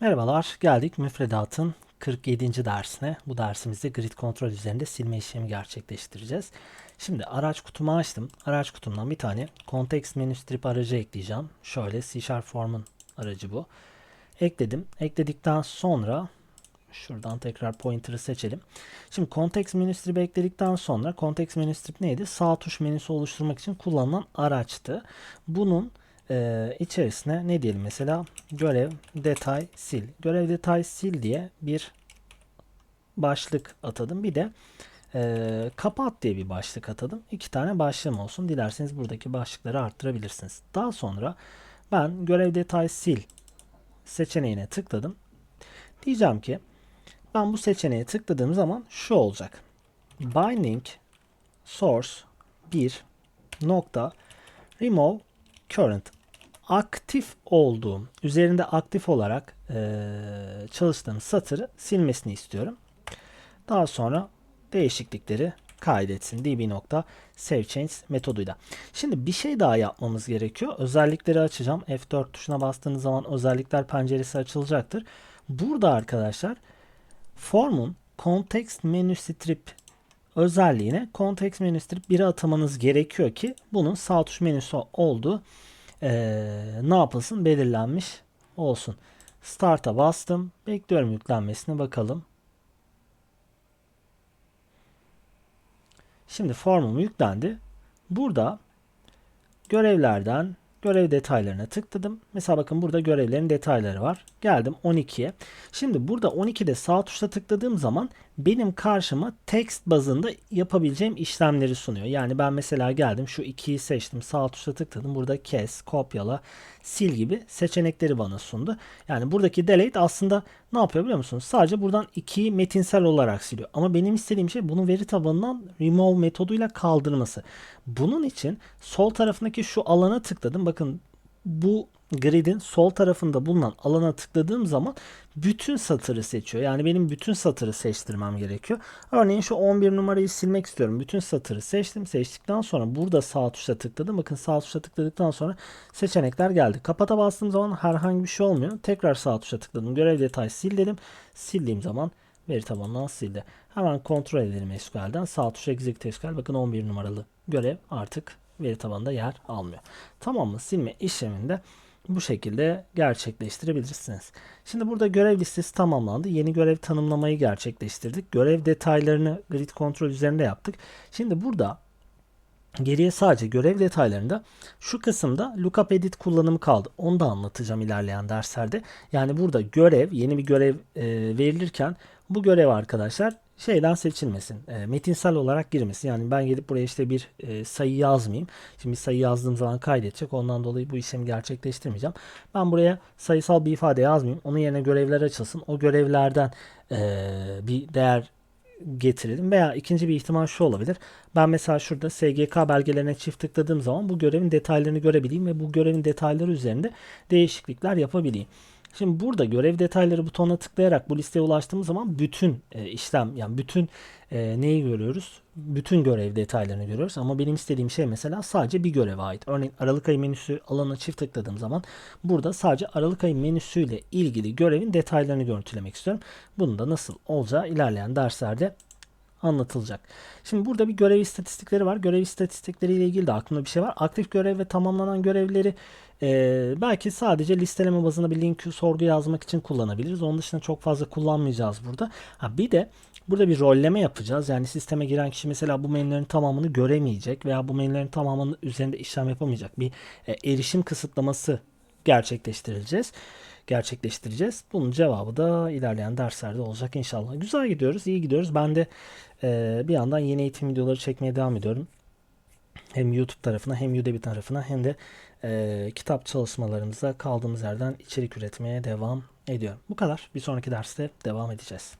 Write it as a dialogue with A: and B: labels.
A: Merhabalar, geldik müfredatın 47. dersine. Bu dersimizde grid kontrol üzerinde silme işlemi gerçekleştireceğiz. Şimdi araç kutumu açtım. Araç kutumdan bir tane context menü strip aracı ekleyeceğim. Şöyle C Sharp Form'un aracı bu. Ekledim. Ekledikten sonra şuradan tekrar pointer'ı seçelim. Şimdi context menü strip ekledikten sonra context menü strip neydi? Sağ tuş menüsü oluşturmak için kullanılan araçtı. Bunun e, içerisine ne diyelim mesela görev detay sil. Görev detay sil diye bir başlık atadım. Bir de e, kapat diye bir başlık atadım. İki tane başlığım olsun. Dilerseniz buradaki başlıkları arttırabilirsiniz. Daha sonra ben görev detay sil seçeneğine tıkladım. Diyeceğim ki ben bu seçeneğe tıkladığım zaman şu olacak. Binding source 1 nokta remove current aktif olduğum, üzerinde aktif olarak e, çalıştığım satırı silmesini istiyorum. Daha sonra değişiklikleri kaydetsin db.savechange metoduyla. Şimdi bir şey daha yapmamız gerekiyor. Özellikleri açacağım. F4 tuşuna bastığınız zaman özellikler penceresi açılacaktır. Burada arkadaşlar formun context menü strip özelliğine context menü strip 1'e atamanız gerekiyor ki bunun sağ tuş menüsü olduğu ee, ne yapılsın belirlenmiş olsun. Start'a bastım. Bekliyorum yüklenmesine bakalım. Şimdi formum yüklendi. Burada görevlerden görev detaylarına tıkladım. Mesela bakın burada görevlerin detayları var. Geldim 12'ye. Şimdi burada 12'de sağ tuşla tıkladığım zaman benim karşıma text bazında yapabileceğim işlemleri sunuyor. Yani ben mesela geldim şu 2'yi seçtim. Sağ tuşla tıkladım. Burada kes, kopyala, sil gibi seçenekleri bana sundu. Yani buradaki delete aslında ne yapıyor biliyor musunuz? Sadece buradan 2'yi metinsel olarak siliyor. Ama benim istediğim şey bunu veri tabanından remove metoduyla kaldırması. Bunun için sol tarafındaki şu alana tıkladım. Bakın bu gridin sol tarafında bulunan alana tıkladığım zaman bütün satırı seçiyor. Yani benim bütün satırı seçtirmem gerekiyor. Örneğin şu 11 numarayı silmek istiyorum. Bütün satırı seçtim. Seçtikten sonra burada sağ tuşa tıkladım. Bakın sağ tuşa tıkladıktan sonra seçenekler geldi. Kapata bastığım zaman herhangi bir şey olmuyor. Tekrar sağ tuşa tıkladım. Görev detay sil dedim. Sildiğim zaman veri tabanından sildi. Hemen kontrol edelim SQL'den. Sağ tuşa execute SQL. Bakın 11 numaralı görev artık veri tabanında yer almıyor. Tamam mı? Silme işleminde bu şekilde gerçekleştirebilirsiniz. Şimdi burada görev listesi tamamlandı. Yeni görev tanımlamayı gerçekleştirdik. Görev detaylarını grid kontrol üzerinde yaptık. Şimdi burada Geriye sadece görev detaylarında şu kısımda lookup edit kullanımı kaldı. Onu da anlatacağım ilerleyen derslerde. Yani burada görev, yeni bir görev e, verilirken bu görev arkadaşlar şeyden seçilmesin. E, metinsel olarak girmesin. Yani ben gelip buraya işte bir e, sayı yazmayayım. Şimdi sayı yazdığım zaman kaydedecek. Ondan dolayı bu işlemi gerçekleştirmeyeceğim. Ben buraya sayısal bir ifade yazmayayım. Onun yerine görevler açılsın. O görevlerden e, bir değer getirelim. Veya ikinci bir ihtimal şu olabilir. Ben mesela şurada SGK belgelerine çift tıkladığım zaman bu görevin detaylarını görebileyim ve bu görevin detayları üzerinde değişiklikler yapabileyim. Şimdi burada görev detayları butonuna tıklayarak bu listeye ulaştığımız zaman bütün e, işlem yani bütün e, neyi görüyoruz? Bütün görev detaylarını görüyoruz ama benim istediğim şey mesela sadece bir göreve ait. Örneğin Aralık ayı menüsü alanına çift tıkladığım zaman burada sadece Aralık ayı menüsüyle ilgili görevin detaylarını görüntülemek istiyorum. Bunu da nasıl olacağı ilerleyen derslerde anlatılacak. Şimdi burada bir görev istatistikleri var. Görev istatistikleri ile ilgili de aklımda bir şey var. Aktif görev ve tamamlanan görevleri e, belki sadece listeleme bazında bir link sorgu yazmak için kullanabiliriz. Onun dışında çok fazla kullanmayacağız burada. Ha, bir de burada bir rolleme yapacağız. Yani sisteme giren kişi mesela bu menülerin tamamını göremeyecek veya bu menülerin tamamının üzerinde işlem yapamayacak. Bir e, erişim kısıtlaması gerçekleştireceğiz gerçekleştireceğiz. Bunun cevabı da ilerleyen derslerde olacak inşallah. Güzel gidiyoruz, iyi gidiyoruz. Ben de e, bir yandan yeni eğitim videoları çekmeye devam ediyorum. Hem YouTube tarafına hem Udemy tarafına hem de e, kitap çalışmalarımıza kaldığımız yerden içerik üretmeye devam ediyorum. Bu kadar. Bir sonraki derste devam edeceğiz.